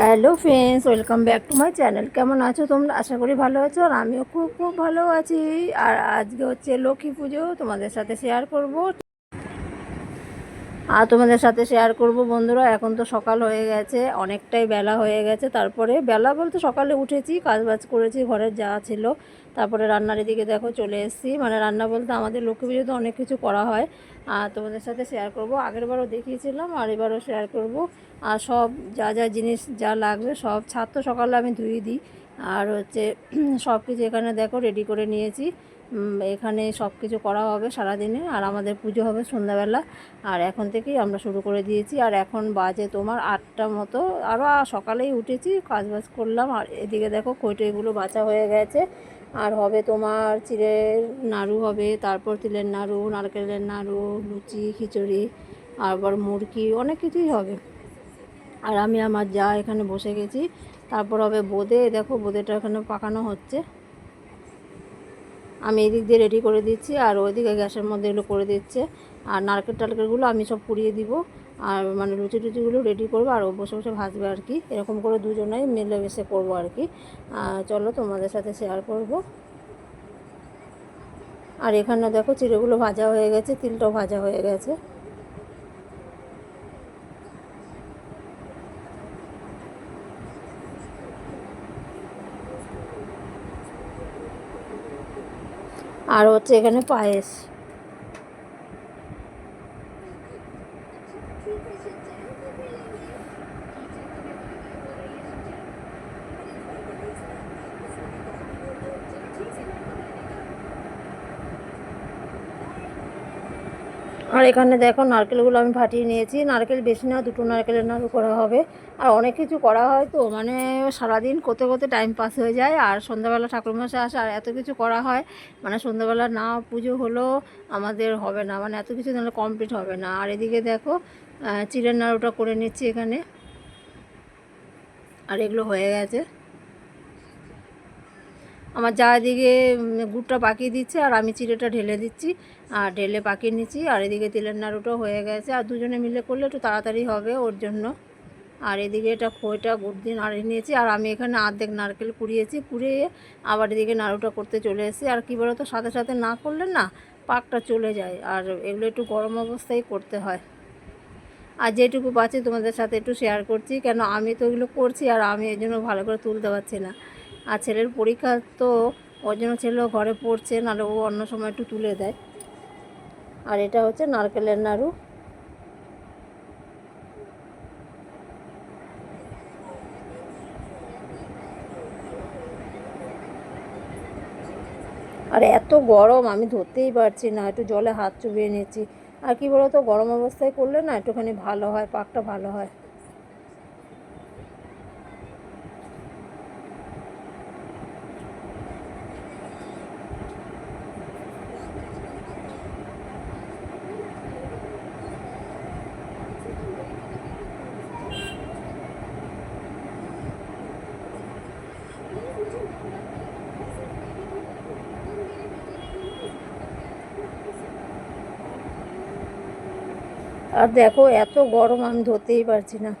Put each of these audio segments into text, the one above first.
Hello friends, welcome back to my channel. কেমন আছো তোমরা? আশা করি ভালো আছো আর আমিও খুব খুব ভালো আছি। আর আজকে হচ্ছে লক্ষ্মী পুজো, তোমাদের সাথে শেয়ার করব। আর তোমাদের সাথে শেয়ার করব বন্ধুরা, এখন তো সকাল হয়ে গেছে, অনেকটাই বেলা হয়ে গেছে। তারপরে বেলা বলতে সকালে উঠেছি কাজবাজ করেছি ঘরের যা ছিল। তারপরে রান্নার এদিকে দেখো চলে এসেছি। মানে রান্না বলতে আমাদের লক্ষ্মী পুজোতে অনেক কিছু করা হয়। আর তোমাদের সাথে শেয়ার করব। আগের বারও দেখিয়েছিলাম, আর এবারও শেয়ার করব। আর সব যা যা জিনিস যা লাগবে সব ছাদ তো সকালে আমি ধুয়ে দিই। আর হচ্ছে সব কিছু এখানে দেখো রেডি করে নিয়েছি। এখানে সব কিছু করা হবে সারাদিনে। আর আমাদের পুজো হবে সন্ধ্যাবেলা। আর এখন থেকেই আমরা শুরু করে দিয়েছি। আর এখন বাজে তোমার আটটা মতো। আরও সকালেই উঠেছি, কাজ বাজ করলাম। আর এদিকে দেখো কৈটেগুলো বাঁচা হয়ে গেছে। আর হবে তোমার চিড়ের নাড়ু হবে, তারপর তিলের নাড়ু, নারকেলের নাড়ু, লুচি, খিচুড়ি, আবার মুরগি অনেক কিছুই হবে। আর আমি আমার যা এখানে বসে গেছি, তারপর হবে বোঁদে। দেখো বোঁদেটা এখানে পাকানো হচ্ছে। আমি এদিক দিয়ে রেডি করে দিচ্ছি, আর ওইদিকে গ্যাসের মধ্যে এগুলো করে দিচ্ছে। আর নারকেল টারকেলগুলো আমি সব পুড়িয়ে দিব। আর মানে লুচি টুচিগুলো রেডি করব আর বসে বসে ভাজবে আর কি। এরকম করে দুজনেই মিলেমিশে করব আর কি। চলো তোমাদের সাথে শেয়ার করব। আর এখানে দেখো চিড়েগুলো ভাজা হয়ে গেছে, তিলটাও ভাজা হয়ে গেছে। আর হচ্ছে এখানে পায়েস। আর এখানে দেখো নারকেলগুলো আমি ফাটিয়ে নিয়েছি। নারকেল বেশি না, দুটো নারকেলের নাড়ু করা হবে। আর অনেক কিছু করা হয় তো মানে সারাদিন করতে করতে টাইম পাস হয়ে যায়। আর সন্ধ্যাবেলা ঠাকুরমশাই আসে, আর এত কিছু করা হয় মানে সন্ধ্যাবেলা না পুজো হলো আমাদের হবে না মানে এত কিছু তাহলে কমপ্লিট হবে না। আর এদিকে দেখো চিড়ের নাড়ুটা করে নিচ্ছি এখানে। আর এগুলো হয়ে গেছে। আমার যা এদিকে গুড়টা পাকিয়ে দিচ্ছে, আর আমি চিড়েটা ঢেলে দিচ্ছি। আর ঢেলে পাকিয়ে নিচ্ছি, আর এদিকে তিলের নাড়ুটাও হয়ে গেছে। আর দুজনে মিলে করলে একটু তাড়াতাড়ি হবে ওর জন্য। আর এদিকে এটা খইটা গুড় দিয়ে নাড়িয়ে নিয়েছি, আর আমি এখানে আর্ধেক নারকেল কুড়িয়েছি, কুড়িয়ে আবার এদিকে নাড়ুটা করতে চলে এসেছি। আর কী বলতো, সাথে সাথে না করলে না পাকটা চলে যায়, আর এগুলো একটু গরম অবস্থায় করতে হয়। আর যেটুকু পাচ্ছি তোমাদের সাথে একটু শেয়ার করছি, কেন আমি তো এগুলো করছি, আর আমি এই জন্য ভালো করে তুলতে পারছি না। আর ছেলের পরীক্ষা তো ওর জন্য ছেলেও ঘরে পড়ছে, নাহলে ও অন্য সময় একটু তুলে দেয়। আর এটা হচ্ছে নারকেলের নাড়ু। আর এত গরম, আমি ধরতেই পারছি না, একটু জলে হাত চুবিয়ে নিচ্ছি। আর কি বলতো, গরম অবস্থায় করলে না একটুখানি ভালো হয়, পাকটা ভালো হয়। আর দেখো এত গরম আমি ধরতেই পারছি না।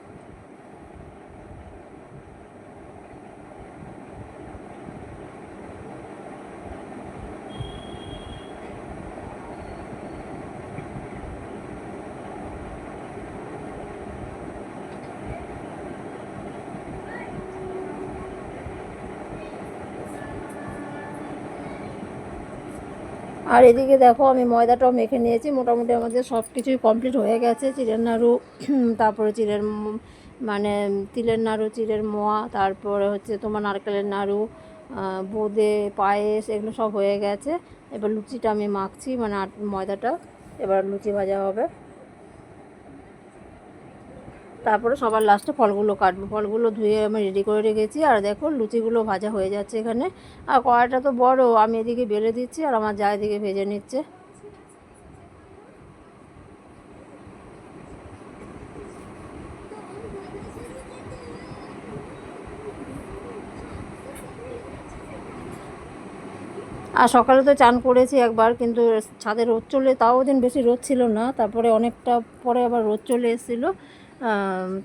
আর এদিকে দেখো আমি ময়দাটাও মেখে নিয়েছি। মোটামুটি আমাদের সব কিছুই কমপ্লিট হয়ে গেছে। চিড়ের নাড়ু তারপরে চিড়ের মানে তিলের নাড়ু, চিড়ের মোয়া, তারপরে হচ্ছে তোমার নারকেলের নাড়ু বোঁদে, পায়েস, এগুলো সব হয়ে গেছে। এবার লুচিটা আমি মাখছি মানে ময়দাটা। এবার লুচি ভাজা হবে। তারপরে সবার লাস্টে ফলগুলো কাটবো। ফলগুলো ধুয়ে আমি রেডি করে রেখেছি। আর দেখো লুচিগুলো ভাজা হয়ে যাচ্ছে এখানে। আর কড়াইটা তো বড়, আমি এদিকে বেলে দিচ্ছি আর আমার যা এদিকে ভেজে নিচ্ছে। আর সকালে তো চান করেছি একবার, কিন্তু ছাদে রোদ চলে, তাও দিন বেশি রোদ ছিল না। তারপরে অনেকটা পরে আবার রোদ চলে এসেছিল।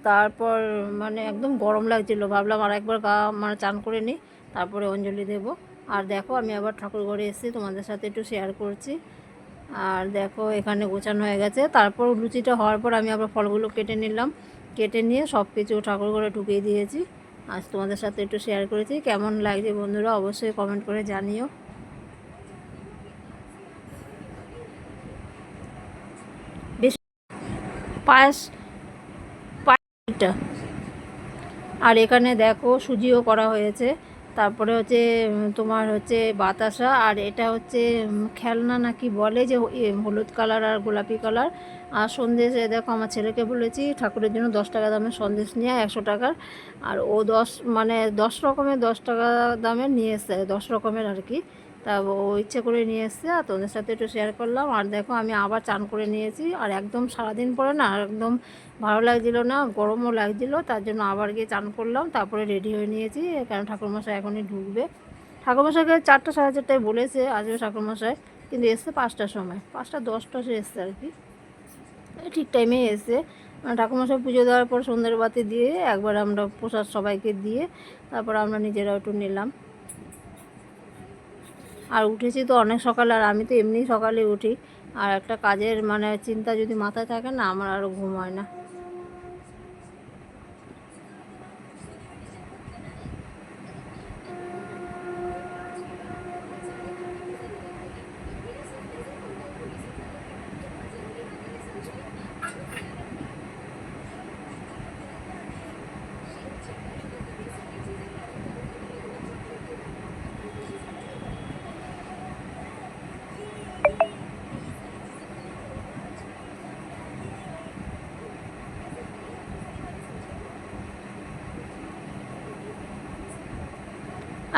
তারপর মানে একদম গরম লাগছিল। ভাবলাম আর একবার গা মানে চান করে নিই, তারপরে অঞ্জলি দেব। আর দেখো, আমি আবার ঠাকুর ঘরে এসেছি, তোমাদের সাথে একটু শেয়ার করছি। আর দেখো, এখানে গোছানো হয়ে গেছে। তারপর লুচিটা হওয়ার পর আমি আবার ফলগুলো কেটে নিলাম। কেটে নিয়ে সব কিছু ঠাকুর ঘরে ঢুকিয়ে দিয়েছি। আজ তোমাদের সাথে একটু শেয়ার করেছি। কেমন লাগছে বন্ধুরা, অবশ্যই কমেন্ট করে জানিও। বেশ পায়েস আর এখানে দেখো সুজিও করা হয়েছে। তারপরে হচ্ছে তোমার হচ্ছে বাতাসা আর এটা হচ্ছে খেলনা নাকি বলে যে হলুদ কালার আর গোলাপি কালার। আর সন্দেশ দেখো আমার ছেলেকে বলেছি, ঠাকুরের জন্য দশ টাকা দামের সন্দেশ নিয়ে একশো টাকার। আর ও দশ মানে দশ রকমের দশ টাকা দামের নিয়ে এসছে, দশ রকমের আর কি। তা ও ইচ্ছে করে নিয়ে এসছে, আর তোদের সাথে একটু শেয়ার করলাম। আর দেখো, আমি আবার চান করে নিয়েছি, আর একদম সারাদিন পরে না একদম ভালো লাগছিল না, গরমও লাগছিল, তার জন্য আবার গিয়ে চান করলাম, তারপরে রেডি হয়ে নিয়েছি। কারণ ঠাকুরমশাই এখনই ঢুকবে? ঠাকুরমশাইকে চারটা সাড়ে চারটায় বলেছে আসবে ঠাকুরমশাই, কিন্তু এসছে পাঁচটার সময়, পাঁচটা দশটা সে এসছে আর কি। ঠিক টাইমে এসে ঠাকুরমশাই পুজো দেওয়ার পর সন্ধ্যের বাতি দিয়ে একবার আমরা প্রসাদ সবাইকে দিয়ে, তারপর আমরা নিজেরাও একটু নিলাম। আর উঠেছি তো অনেক সকালে, আর আমি তো এমনি সকালে উঠি। আর একটা কাজের মানে চিন্তা যদি মাথায় থাকে না, আমার আরও ঘুম হয় না।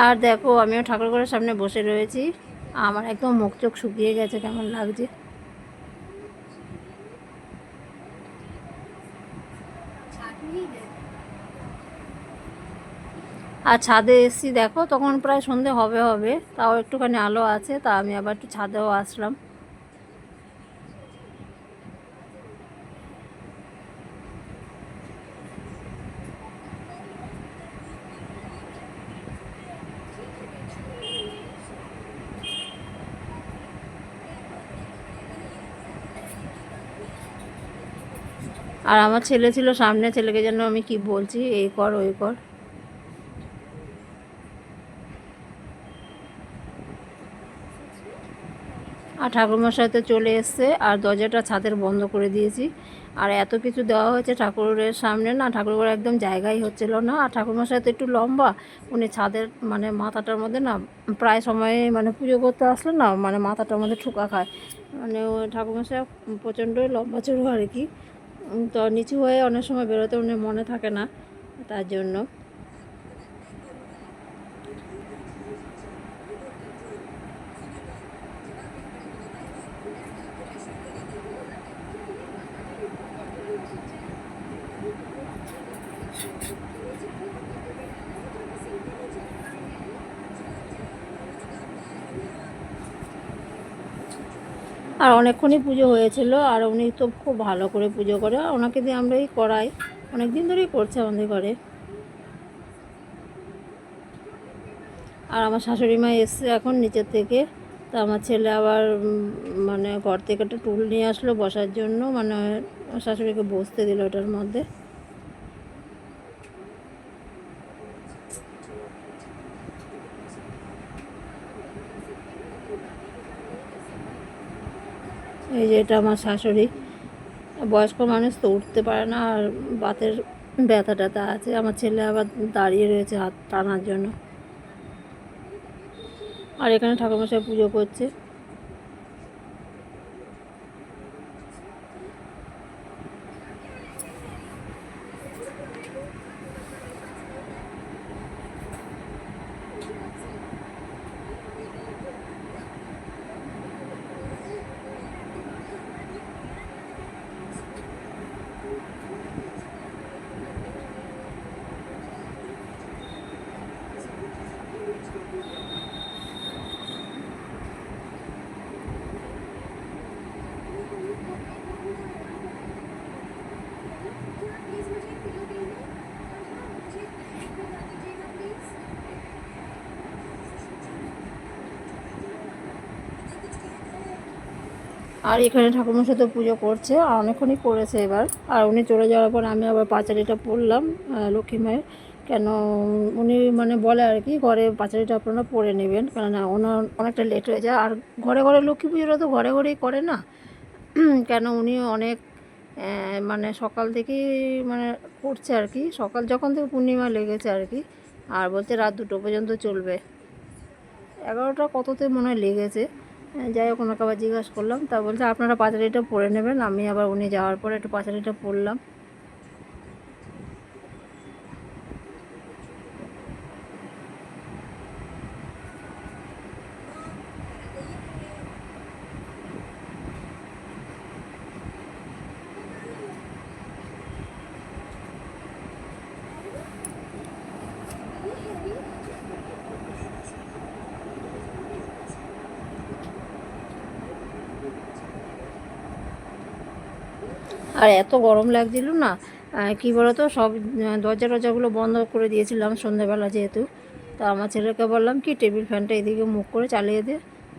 আর দেখো, আমিও ঠাকুরঘরের সামনে বসে রয়েছি। আমার একদম মুখ চোখ শুকিয়ে গেছে, কেমন লাগছে। আর ছাদে এসছি, দেখো, তখন প্রায় সন্ধে হবে হবে, তাও একটুখানি আলো আছে, তা আমি আবার একটু ছাদেও আসলাম। আর আমার ছেলে ছিল সামনে, ছেলেকে যেন আমি কি বলছি, এই কর, ওই কর। আর ঠাকুরমশাই তো চলে এসছে, আর দরজাটা ছাদের বন্ধ করে দিয়েছি। আর এত কিছু দেওয়া হয়েছে ঠাকুরের সামনে না ঠাকুরের একদম জায়গাই হচ্ছিল না। আর ঠাকুরমশাই তো একটু লম্বা, উনি ছাদের মানে মাথাটার মধ্যে না, প্রায় সময়ে মানে পুজো করতে আসলে না মানে মাথাটার মধ্যে ঠুকা খায়। মানে ঠাকুরমশাই প্রচণ্ডই লম্বা চড়ো আর কি। তো নিচু হয়ে অনেক সময় বেরোতে মনে থাকে না তার জন্য। আর অনেকক্ষণই পুজো হয়েছিল, আর উনি তো খুব ভালো করে পুজো করে, আর ওনাকে দিয়ে আমরাই করাই অনেক দিন ধরেই করছে আমাদের ঘরে। আর আমার শাশুড়ি মা এসছে এখন নিচের থেকে, তা আমার ছেলে আবার মানে ঘর থেকে একটা টুল নিয়ে আসলো বসার জন্য মানে শাশুড়িকে বসতে দিল ওটার মধ্যে। এই যে এটা আমার শাশুড়ি। বয়স্ক মানুষ তো উঠতে পারে না আর বাতের ব্যথা ট্যাথা আছে। আমার ছেলে আবার দাঁড়িয়ে রয়েছে হাত টানার জন্য। আর এখানে ঠাকুরমশাই পুজো করছে। আর এখানে ঠাকুরমশাই তো পুজো করছে, আর অনেকক্ষণই করেছে এবার। আর উনি চলে যাওয়ার পর আমি আবার পাঁচালিটা পড়লাম লক্ষ্মী মায়ের। কেন, উনি মানে বলে আর কি, ঘরে পাঁচালিটা আপনারা পড়ে নেবেন। কেননা ওনার অনেকটা লেট হয়ে যায়। আর ঘরে ঘরে লক্ষ্মী পুজোটা তো ঘরে ঘরেই করে না। কেন, উনি অনেক মানে সকাল থেকেই মানে করছে আর কি। সকাল যখন থেকে পূর্ণিমা লেগেছে আর কি, আর বলছে রাত দুটো পর্যন্ত চলবে। এগারোটা কততে মনে হয় লেগেছে। যাই হোক, ওনাকে আবার জিজ্ঞাসা করলাম। তা বলছে, আপনারা পাঁচালিটা পরে নেবেন, আমি আবার উনি যাওয়ার পরে একটু পাঁচালিটা পড়লাম। আর এত গরম লাগছিল না কি বলতো, সব দরজা টরজাগুলো বন্ধ করে দিয়েছিলাম সন্ধ্যেবেলা যেহেতু। তা আমার ছেলেকে বললাম, কি টেবিল ফ্যানটা এদিকে মুখ করে চালিয়ে দে,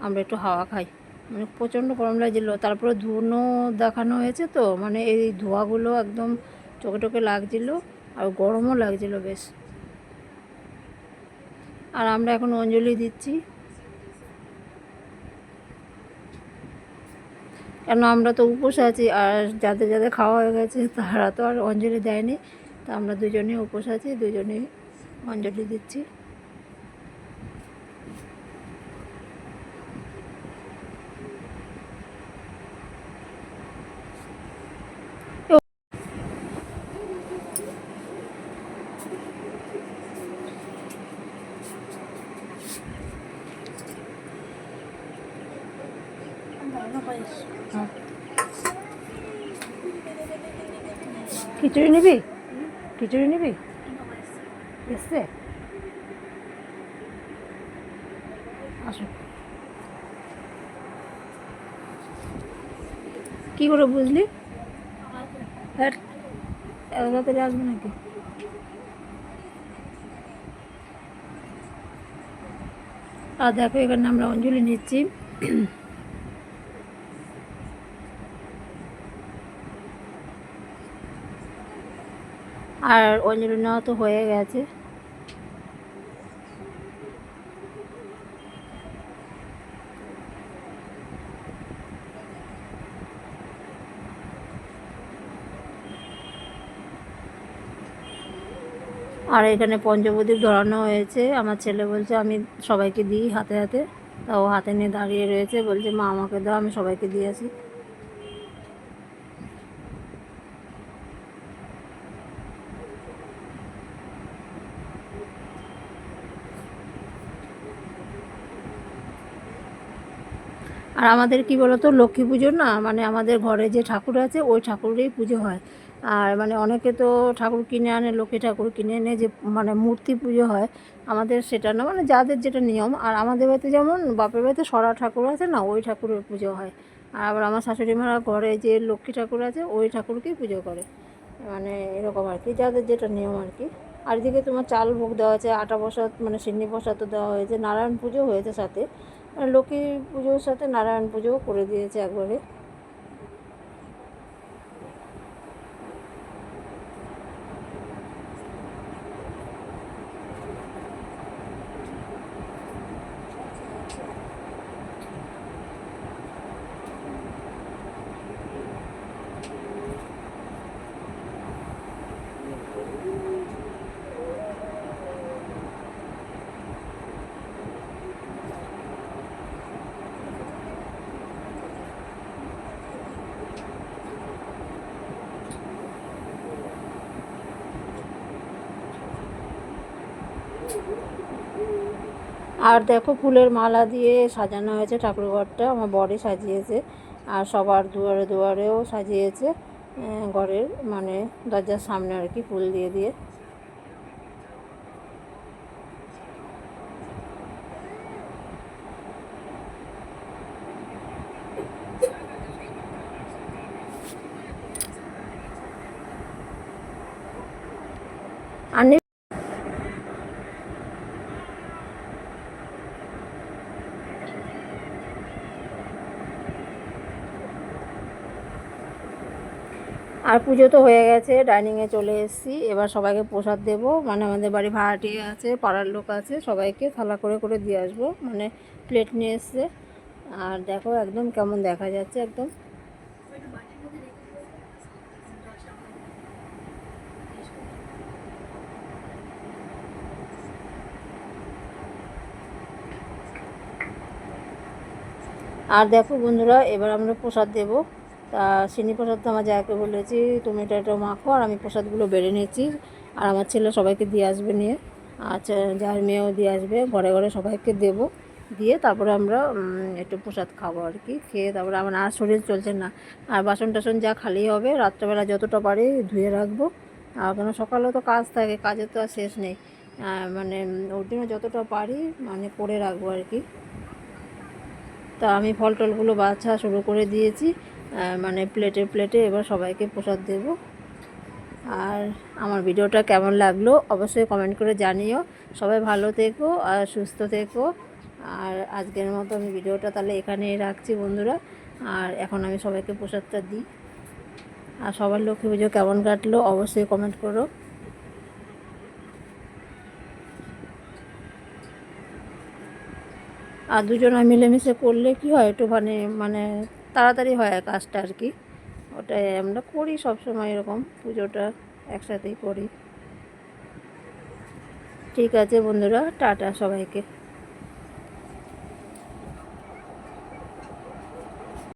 আমরা একটু হাওয়া খাই। মানে প্রচণ্ড গরম লাগছিল। তারপরে ধুনো দেখানো হয়েছে তো মানে এই ধোঁয়াগুলো একদম চোখে টোকে লাগছিল আর গরমও লাগছিল বেশ। আর আমরা এখন অঞ্জলি দিচ্ছি। কেন আমরা তো উপোস আছি আর যাদের যাদের খাওয়া হয়ে গেছে তারা তো আর অঞ্জলি দেয়নি। তা আমরা দুজনেই উপোস আছি, দুজনেই অঞ্জলি দিচ্ছি। খিচুড়ি নিবি? খিচুড়ি নিবি? এসছে আসো। কি করে বুঝলি? হ্যাঁ তাড়াতাড়ি আসবে নাকি? আর দেখো, এখানে আমরা অঞ্জলি নিচ্ছি। আর অঞ্জলি নেওয়া তো হয়ে গেছে। আর এখানে পঞ্চপ্রদীপ ধরানো হয়েছে। আমার ছেলে বলছে, আমি সবাইকে দিই হাতে হাতে। তা ও হাতে নিয়ে দাঁড়িয়ে রয়েছে। বলছে, মা, আমাকে দাও, আমি সবাইকে দিয়ে আসি। আর আমাদের কি বলতো, লক্ষ্মী পুজো না মানে আমাদের ঘরে যে ঠাকুর আছে, ওই ঠাকুরেরই পুজো হয়। আর মানে অনেকে তো ঠাকুর কিনে আনে, লক্ষ্মী ঠাকুর কিনে এনে যে মানে মূর্তি পুজো হয়, আমাদের সেটা না মানে যাদের যেটা নিয়ম। আর আমাদের বাড়িতে যেমন বাপের বাড়িতে সরা ঠাকুর আছে না, ওই ঠাকুরের পুজো হয়। আর আবার আমার শাশুড়ি মারা ঘরে যে লক্ষ্মী ঠাকুর আছে, ওই ঠাকুরকেই পুজো করে। মানে এরকম আর কি, যাদের যেটা নিয়ম আর কি। আর এদিকে তোমার চাল ভোগ দেওয়া আছে আটা প্রসাদ মানে সিন্নি প্রসাদ তো দেওয়া হয়েছে, নারায়ণ পুজো হয়েছে সাথে। লক্ষ্মী পুজোর সাথে নারায়ণ পুজোও করে দিয়েছে একবারে। আর দেখো ফুলের মালা দিয়ে সাজানো হয়েছে ঠাকুর ঘরটা আমার বরে সাজিয়েছে। আর সবার দুয়ারে দুয়ারেও সাজিয়েছে ঘরের মানে দরজার সামনে আর কি ফুল দিয়ে দিয়ে আর নি- আর পুজো তো হয়ে গেছে ডাইনিংয়ে চলে এসেছি। এবার সবাইকে প্রসাদ দেব। মানে আমাদের বাড়ি ভাড়াটি আছে, পাড়ার লোক আছে, সবাইকে থালা করে করে দিয়ে আসব। মানে প্লেট নিয়ে এসছে। আর দেখো একদম কেমন দেখা যাচ্ছে একদম। আর দেখো বন্ধুরা, এবার আমরা প্রসাদ দেবো। তা চিনি প্রসাদ তো আমার যাকে বলেছি, তুমি এটা এটা মাখো আর আমি প্রসাদগুলো বেড়ে নিয়েছি আর আমার ছেলে সবাইকে দিয়ে আসবে নিয়ে। আচ্ছা যার মেয়েও দিয়ে আসবে, ঘরে ঘরে সবাইকে দেবো। দিয়ে তারপরে আমরা একটু প্রসাদ খাব আর কি, খেয়ে তারপরে আমার আর শরীর চলছে না। আর বাসন টাসন যা খালি হবে, রাত্রেবেলা যতটা পারি ধুয়ে রাখব। আর কেন সকালেও তো কাজ থাকে, কাজের তো আর শেষ নেই। মানে ওর জন্য যতটা পারি মানে করে রাখব আর কি। তা আমি ফল টলগুলো বাছা শুরু করে দিয়েছি। মানে প্লেটে প্লেটে এবার সবাইকে প্রসাদ দেব। আর আমার ভিডিওটা কেমন লাগল অবশ্যই কমেন্ট করে জানিও। সবাই ভালো থেকো আর সুস্থ থেকো। আর আজকের মতো আমি ভিডিওটা তাহলে এখানেই রাখছি বন্ধুরা। আর এখন আমি সবাইকে প্রসাদটা দিই। আর সবার লক্ষ্মী পুজো কেমন কাটলো অবশ্যই কমেন্ট করো। আর দুজনে মিলেমিশে করলে কি হয় একটু মানে মানে তাড়াতাড়ি হয় কাজটা আর কি। ওটাই আমরা করি সব সময় এরকম পুজোটা একসাথেই করি। ঠিক আছে বন্ধুরা, টাটা সবাইকে।